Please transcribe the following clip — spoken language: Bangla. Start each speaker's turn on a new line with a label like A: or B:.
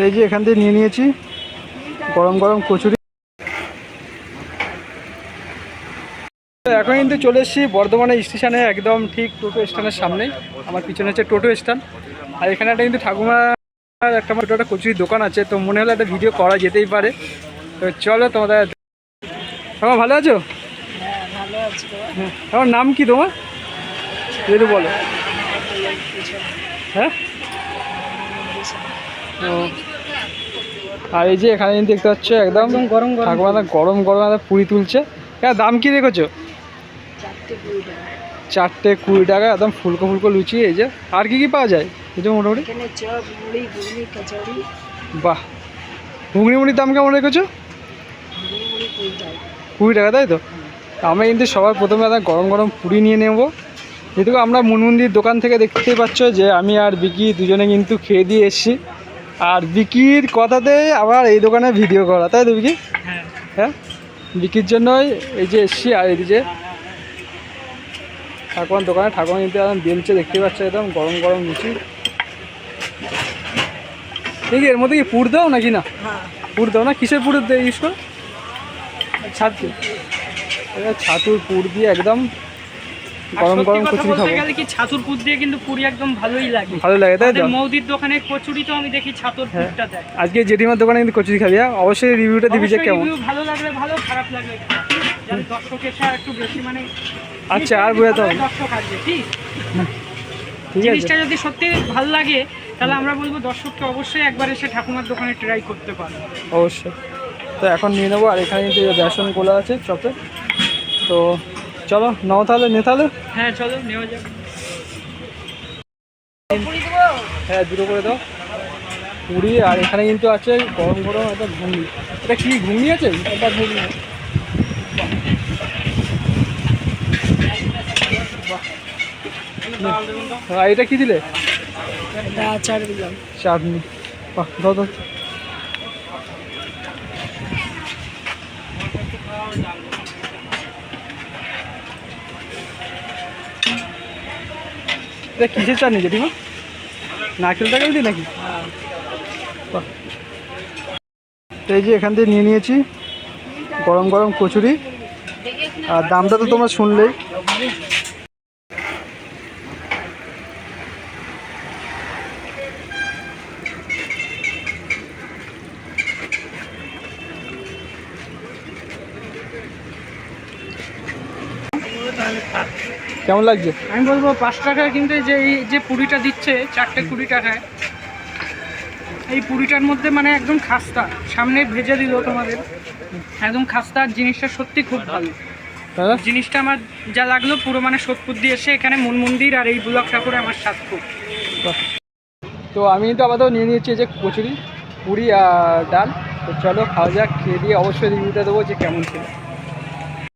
A: এই যে এখান থেকে নিয়ে নিয়েছি। গরম গরম কচুরি। এখন কিন্তু চলে এসেছি বর্ধমানে স্টেশনে, একদম ঠিক টোটো স্ট্যান্ডের সামনেই। আমার পিছনে হচ্ছে টোটো স্ট্যান্ড। আর এখানে একটা কিন্তু ঠাকুমার একটা ছোটো একটা কচুরির দোকান আছে, তো মনে হলো একটা ভিডিও করা যেতেই পারে। তো চলো তোমাদের ঠাকুমা, ভালো আছো?
B: হ্যাঁ
A: হ্যাঁ আমার নাম কি তোমার? যদি বলো। হ্যাঁ? আর এই যে এখানে কিন্তু দেখতে পাচ্ছ একদম
B: গরম গরম
A: গরম। গরম পুরি তুলছে। হ্যাঁ দাম কি রেখেছো?
B: চারটে কুড়ি টাকা।
A: একদম ফুলকো ফুলকো লুচি এই যে। আর কি কি পাওয়া যায়? এই যে মোটামুটি। বাহ। ঘুগনি মুড়ির দাম কেমন রেখেছো?
B: কুড়ি টাকা।
A: তাই তো? আমরা কিন্তু সবার প্রথমে একটা গরম গরম পুরি নিয়ে নেব। যেহেতু আমরা মুনমন্দির দোকান থেকে দেখতেই পাচ্ছ যে আমি আর বিকি দুজনে কিন্তু খেয়ে দিয়ে এসেছি। আর বিকির কথাতে আবার এই দোকানে ভিডিও করা তাই তো বিকি?
B: হ্যাঁ।
A: হ্যাঁ? বিকির জন্যই এই যে এসছি আর এই যে ঠাকুমার দোকানে ঠাকুমা কিন্তু একদম বেলচে দেখতে পাচ্ছ একদম গরম গরম লুচি। দেখি এর মধ্যে কি পুর দাও নাকি না?
B: হ্যাঁ।
A: পুর দাও না? কিসের পুর ইউজ করো? ছাতু। ছাতুর পুর দিয়ে একদম গরম গরম কচুরি খাব।
C: গেলে কি ছাতুর পুর দিয়ে কিন্তু পুরি একদম ভালোই লাগে।
A: ভালো লাগে তাই তো?
C: মৌদির দোকানে কচুরি তো আমি দেখি ছাতুর
A: হ্যাঁ।
C: পুরটা দেয়।
A: আজকে জেঠিমার দোকানে কিন্তু কচুরি খাবি হ্যাঁ? অবশ্যই রিভিউটা দিবি যে কেমন।
C: ভালো লাগলে ভালো খারাপ লাগলে খারাপ। যাতে দর্শক এসে আর একটু বেশি মানে
A: আচ্ছা আর বোঝাতে হবে।
C: দর্শক আসবে ঠিক? জিনিসটা যদি সত্যি ভালো লাগে তাহলে আমরা বলব দর্শককে অবশ্যই একবার এসে ঠাকুমার দোকানে ট্রাই করতে পারে।
A: অবশ্যই। তো এখন নিয়ে নেব আর এখানে কিন্তু বেসন গোলা আছে চপে তো চলো নাও তাহলে নে তাহলে।
C: হ্যাঁ চলো নেওয়া
A: হ্যাঁ দুটো করে দাও। পুরি আর এখানে কিন্তু আছে গরম গরম একটা ঘুগনি। এটা কি ঘুগনি আছে? এটা ঘুগনি। আর এটা কি দিলে? চাটনি। বাহ দাও দাও। এটা কিসের চাটনি জেঠিমা? নারকেল টাকেল দিই নাকি। এই যে এখান থেকে নিয়ে নিয়েছি গরম গরম কচুরি। আর দামটা তো তোমরা শুনলেই। কেমন লাগছে?
C: আমি বলব পাঁচ টাকায় কিন্তু যে এই যে পুরিটা দিচ্ছে চারটে কুড়ি টাকায় এই পুরিটার মধ্যে মানে একদম খাস্তা। সামনে ভেজে দিল তোমাদের। একদম খাস্তা জিনিসটা সত্যি খুব ভালো। জিনিসটা আমার যা লাগল পুরো মানে সোদপুর দিয়ে এসে এখানে মন মন্দির আর এই ব্লক ঠাকুরে আমার সাত খুব
A: তো আমি তো আপাতত নিয়ে নিয়েছি যে কচুরি পুরি আর ডাল। তো চলো খাওয়া যাক খেয়ে দিয়ে অবশ্যই রিভিউটা দেবো যে কেমন ছিল।